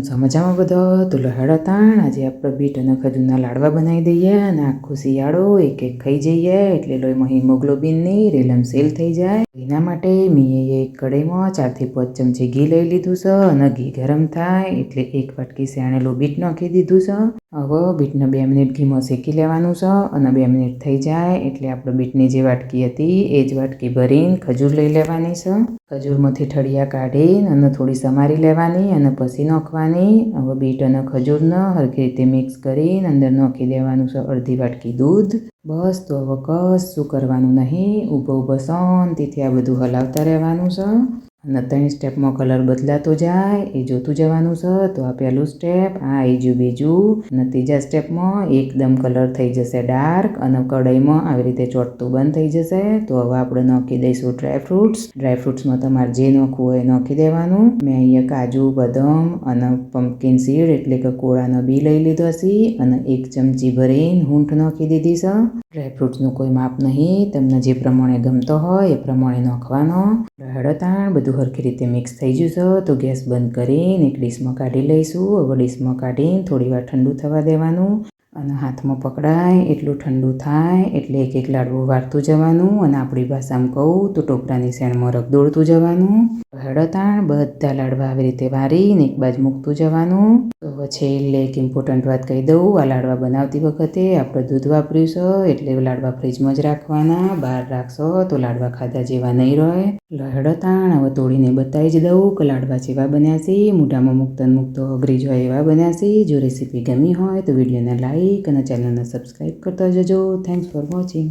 સમજામાં બધો? તો લહેડા તાણ, આજે આપણે બીટ અને ખજૂરના લાડવા બનાવી દઈએ અને આખો શિયાળો એક એક ખાઈ જઈએ. એટલે લોહીમાં હિમોગ્લોબિનની રેલમ સેલ થઈ જાય. એના માટે મેં એક કઢાઈમાં ચારથી પાંચ ચમચી ઘી લઈ લીધું છે અને ઘી ગરમ થાય એટલે એક વાટકી શેણેલું બીટ નાખી દીધું છે. હવે બીટને બે મિનિટ ઘીમાં શેકી લેવાનું છે અને બે મિનિટ થઈ જાય એટલે આપણે બીટની જે વાટકી હતી એ જ વાટકી ભરીને ખજૂર લઈ લેવાની છે. ખજૂરમાંથી ઠળિયા કાઢીને અને થોડી સમારી લેવાની અને પછી નાખવાની. હવે બીટ અને ખજૂરને હરખી રીતે મિક્સ કરીને અંદર નાખી દેવાનું છે અડધી વાટકી દૂધ. બસ તો હવે કશું કરવાનું નહીં. ઊભો ઊભો શાંતિથી આ બધું હલાવતા રહેવાનું છે. અને ત્રણ સ્ટેપમાં કલર બદલાતો જાય, એ જોતું જવાનું છે, તો આ પહેલું સ્ટેપ આ બીજું બીજું, અને ત્રીજા સ્ટેપમાં એકદમ કલર થઈ જશે ડાર્ક અને કઢાઈમાં આવી રીતે ચોટતું બંધ થઈ જશે. તો હવે આપણે નાખી દઈશું ડ્રાયફ્રૂટ્સ ડ્રાયફ્રૂટ્સમાં તમારે જે નાખવું હોય એ નાખી દેવાનું. મેં અહીંયા કાજુ, બદામ, અને પમ્પકિન સીડ એટલે કે કોળાનો બી લઈ લીધો છે, અને એક ચમચી ભરીને હૂંઠ નાખી દીધી છે. ડ્રાયફ્રૂટ્સનું કોઈ માપ નહીં, તમને જે પ્રમાણે ગમતો હોય એ પ્રમાણે નાખવાનો. હળતાણ બધું હરખી રીતે મિક્સ થઈ ગયું છે તો ગેસ બંધ કરીને એક ડીશમાં કાઢી લઈશું. હવે ડીશમાં કાઢીને થોડી વાર ઠંડુ થવા દેવાનું. અને હાથમાં પકડાય, એટલું ઠંડુ થાય, એટલે એક એક લાડવું વાળતું જવાનું અને આપણી ભાષામાં કહું તો ટોપરાની શેણમાં રગ દોડતું જવાનું. હળતાણ બધા લાડવા આવી રીતે વારીને એક બાજુ મૂકતું જવાનું. તો છેલ્લે એક ઇમ્પોર્ટન્ટ વાત કહી દઉં, આ લાડવા બનાવતી વખતે આપણે દૂધ વાપર્યું છે, એટલે લાડવા ફ્રીજમાં જ રાખવાના. બહાર રાખશો તો લાડવા ખાધા જેવા નહીં રહે. લહેડતાણ હવે તોડીને બતાવી જ દઉં કે લાડવા જેવા બન્યા છે, મોઢામાં મૂકતા ને મૂકતો અઘરી હોય એવા બન્યા છે. જો રેસીપી ગમી હોય તો વિડીયોને લાઈક અને ચેનલને સબસ્ક્રાઈબ કરતા જજો. Thanks for watching